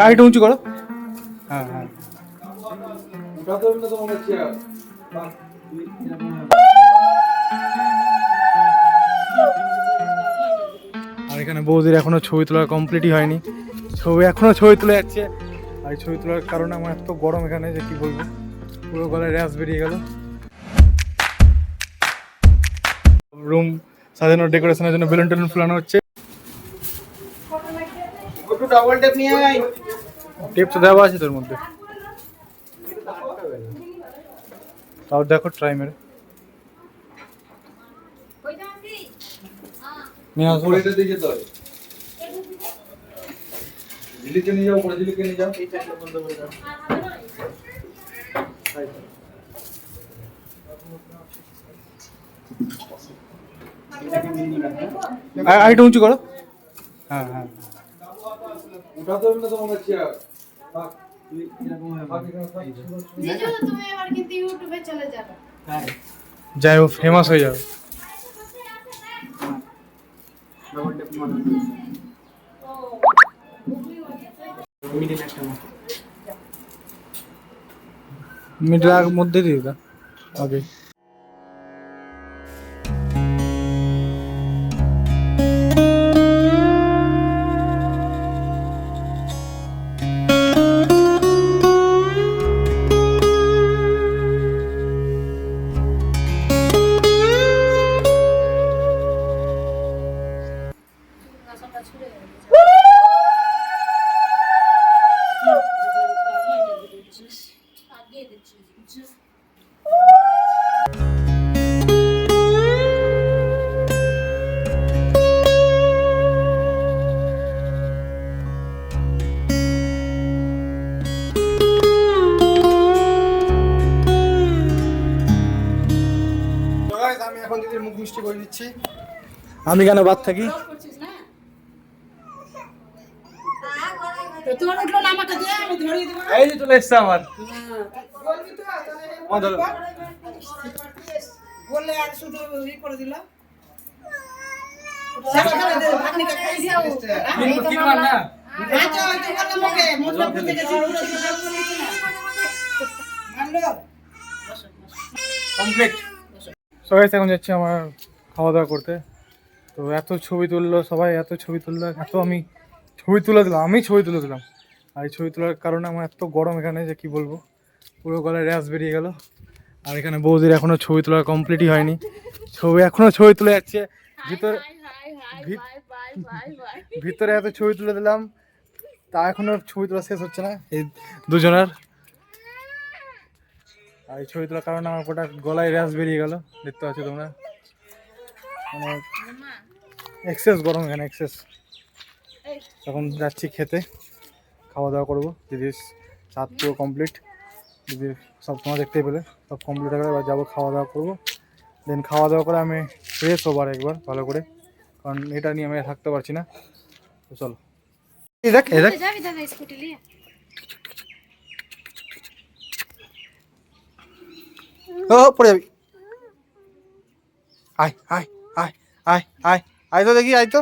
Height উঁচু করো। হ্যাঁ হ্যাঁ আর এখানে বৌদির এখনও ছবি তোলা কমপ্লিটই হয়নি। ছবি এখনও ছবি তুলে যাচ্ছে। আর ছবি তোলার কারণে আমার এত গরম এখানে যে কি বলব? পুরো গলায় র্যাশ বেরিয়ে গেল। রুম সাজানোর ডেকোরেশনের জন্য বেলুন টেলুন ফুলানো হচ্ছে। একটু ডবল টেপ নিয়ে আয়। টেপ তো দেওয়া আছে তোর মধ্যে। তাও দেখো ট্রাই মেরে। নিয়ে আসো। পরেটা দিয়ে যেতে হয় ঝিলিকে নিয়ে যাও পরে ঝিলিকে নিয়ে যাও। আর- আর একটু উঁচু করো। হ্যাঁ হ্যাঁ। যাই হোক ফেমাস হয়ে যাবে। মিডল মধ্যে দিয়ে দাও ওকে আমি এখন দিদির মুখ মিষ্টি করে দিচ্ছি আমি কেন বাদ থাকি? তোমার উঠল না? আমাকে দিয়ে আমি ধরিয়ে দেবো। এই যে চলে এসছে আমার। বললে আর শুধু ই করে? কমপ্লিট। সবাই এখন যাচ্ছি আমার খাওয়া দাওয়া করতে। তো এত ছবি তুললো সবাই এত ছবি তুললো এত আমি ছবি তুলে দিলাম আমি ছবি তুলে দিলাম। আর এই ছবি তোলার কারণে আমার এত গরম এখানে যে কি বলব? পুরো গলায় র্যাশ বেরিয়ে গেল। আর এখানে বৌদির এখনও ছবি তোলা কমপ্লিটই হয়নি। ছবি এখনও ছবি তুলে যাচ্ছে। ভিতর ভিতরে এত ছবি তুলে দিলাম তা এখনও ছবি তোলা শেষ হচ্ছে না। এই দুজনের। আর এই ছবি তোলার কারণে আমার গোটা গলায় র্যাশ বেরিয়ে গেল। দেখতে পাচ্ছ তোমরা? মানে এক্সেস গরম এখানে এক্সেস এখন যাচ্ছি খেতে। খাওয়া দাওয়া করব দিদির সাত পুরো কমপ্লিট দিদির সব তোমার দেখতে পেলে। সব কমপ্লিট হয়ে গেলে। যাব খাওয়া দাওয়া করব। দেন খাওয়া দাওয়া করে আমি ফ্রেশ হব আর একবার, ভালো করে। কারণ এটা নিয়ে আমি থাকতে পারছি না। তো চলো। দেখ দেখ যাবি দাদা স্কুটি নিয়ে ও পড়ে যাবি। আয় আয় আয় আয় আয় আয় তো দেখি আয় তো।